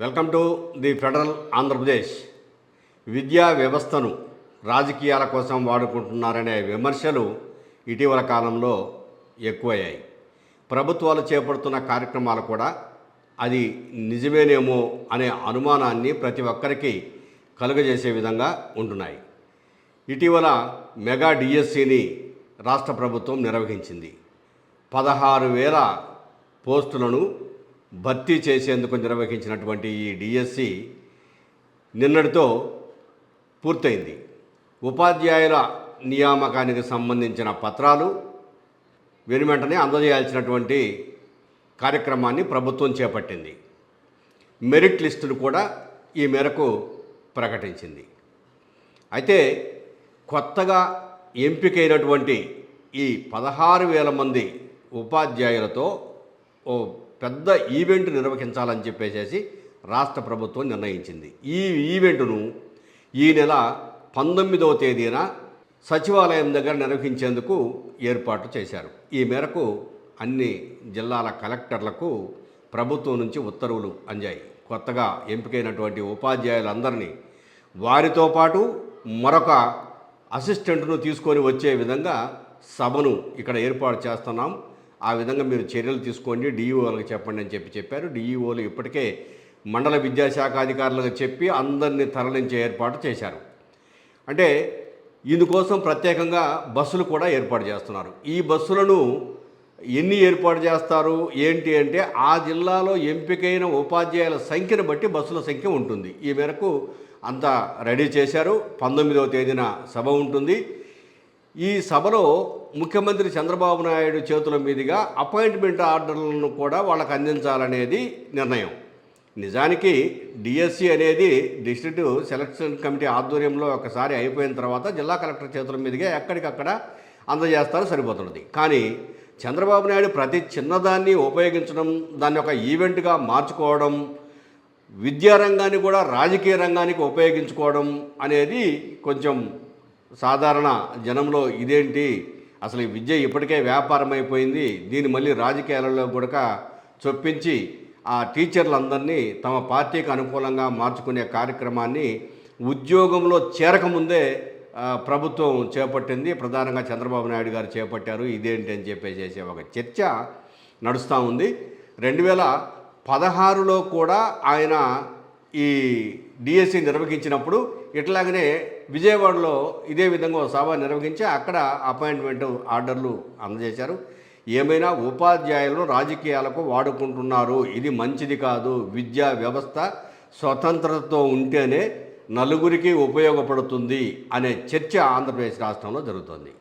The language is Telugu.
Welcome to the Federal Andhra Pradesh. విద్యా వ్యవస్థను రాజకీయాల కోసం వాడుకుంటున్నారనే విమర్శలు ఇటీవల కాలంలో ఎక్కువయ్యాయి. ప్రభుత్వాలు చేపడుతున్న కార్యక్రమాలు కూడా అది నిజమేనేమో అనే అనుమానాన్ని ప్రతి ఒక్కరికి కలుగజేసే విధంగా ఉంటున్నాయి. ఇటీవల మెగా డిఎస్సిని రాష్ట్ర ప్రభుత్వం నిర్వహించింది. పదహారు వేల పోస్టులను భర్తీ చేసేందుకు నిర్వహించినటువంటి ఈ డిఎస్సి నిన్నటితో పూర్తయింది. ఉపాధ్యాయుల నియామకానికి సంబంధించిన పత్రాలు వెనువెంటనే అందజేయాల్సినటువంటి కార్యక్రమాన్ని ప్రభుత్వం చేపట్టింది. మెరిట్ లిస్టును కూడా ఈ మేరకు ప్రకటించింది. అయితే కొత్తగా ఎంపికైనటువంటి ఈ పదహారు వేల మంది ఉపాధ్యాయులతో ఓ పెద్ద ఈవెంట్ నిర్వహించాలని చెప్పేసి రాష్ట్ర ప్రభుత్వం నిర్ణయించింది. ఈ ఈవెంట్ను ఈ నెల పంతొమ్మిదవ తేదీన సచివాలయం దగ్గర నిర్వహించేందుకు ఏర్పాటు చేశారు. ఈ మేరకు అన్ని జిల్లాల కలెక్టర్లకు ప్రభుత్వం నుంచి ఉత్తర్వులు అందాయి. కొత్తగా ఎంపికైనటువంటి ఉపాధ్యాయులందరినీ వారితో పాటు మరొక అసిస్టెంట్ను తీసుకొని వచ్చే విధంగా సభను ఇక్కడ ఏర్పాటు చేస్తున్నాం. ఆ విధంగా మీరు చర్యలు తీసుకోండి. డిఈఓలకు చెప్పండి అని చెప్పి చెప్పారు. డిఈఓలు ఇప్పటికే మండల విద్యాశాఖ అధికారులకు చెప్పి అందరినీ తరలించే ఏర్పాటు చేశారు. అంటే ఇందుకోసం ప్రత్యేకంగా బస్సులు కూడా ఏర్పాటు చేస్తున్నారు. ఈ బస్సులను ఎన్ని ఏర్పాటు చేస్తారు? ఏంటి అంటే ఆ జిల్లాలో ఎంపికైన ఉపాధ్యాయుల సంఖ్యను బట్టి బస్సుల సంఖ్య ఉంటుంది. ఈ మేరకు అంతా రెడీ చేశారు. పంతొమ్మిదవ తేదీన సభ ఉంటుంది. ఈ సభలో ముఖ్యమంత్రి చంద్రబాబు నాయుడు చేతుల మీదుగా అపాయింట్మెంట్ ఆర్డర్లను కూడా వాళ్ళకు అందించాలనేది నిర్ణయం. నిజానికి డిఎస్సి అనేది డిస్ట్రిక్ట్ సెలక్షన్ కమిటీ ఆధ్వర్యంలో ఒకసారి అయిపోయిన తర్వాత జిల్లా కలెక్టర్ చేతుల మీదుగా ఎక్కడికక్కడ అందజేస్తారు సరిపోతున్నది. కానీ చంద్రబాబు నాయుడు ప్రతి చిన్నదాన్ని ఉపయోగించడం దాన్ని ఒక ఈవెంట్గా మార్చుకోవడం విద్యారంగాన్ని కూడా రాజకీయ రంగానికి ఉపయోగించుకోవడం అనేది కొంచెం సాధారణ జనంలో ఇదేంటి అసలు ఈ విద్య ఇప్పటికే వ్యాపారం అయిపోయింది దీన్ని మళ్ళీ రాజకీయాలలో కూడా చొప్పించి ఆ టీచర్లందరినీ తమ పార్టీకి అనుకూలంగా మార్చుకునే కార్యక్రమాన్ని ఉద్యోగంలో చేరకముందే ప్రభుత్వం చేపట్టింది. ప్రధానంగా చంద్రబాబు నాయుడు గారు చేపట్టారు. ఇదేంటి అని చెప్పేసి ఒక చర్చ నడుస్తూ ఉంది. రెండు వేల పదహారులో కూడా ఆయన ఈ డిఎస్సి నిర్వహించినప్పుడు ఇట్లాగనే విజయవాడలో ఇదే విధంగా ఒక సభ నిర్వహించి అక్కడ అపాయింట్మెంట్ ఆర్డర్లు అందజేశారు. ఏమైనా ఉపాధ్యాయులను రాజకీయాలకు వాడుకుంటున్నారు. ఇది మంచిది కాదు. విద్యా వ్యవస్థ స్వతంత్రతతో ఉంటేనే నలుగురికి ఉపయోగపడుతుంది అనే చర్చ ఆంధ్రప్రదేశ్ రాష్ట్రంలో జరుగుతోంది.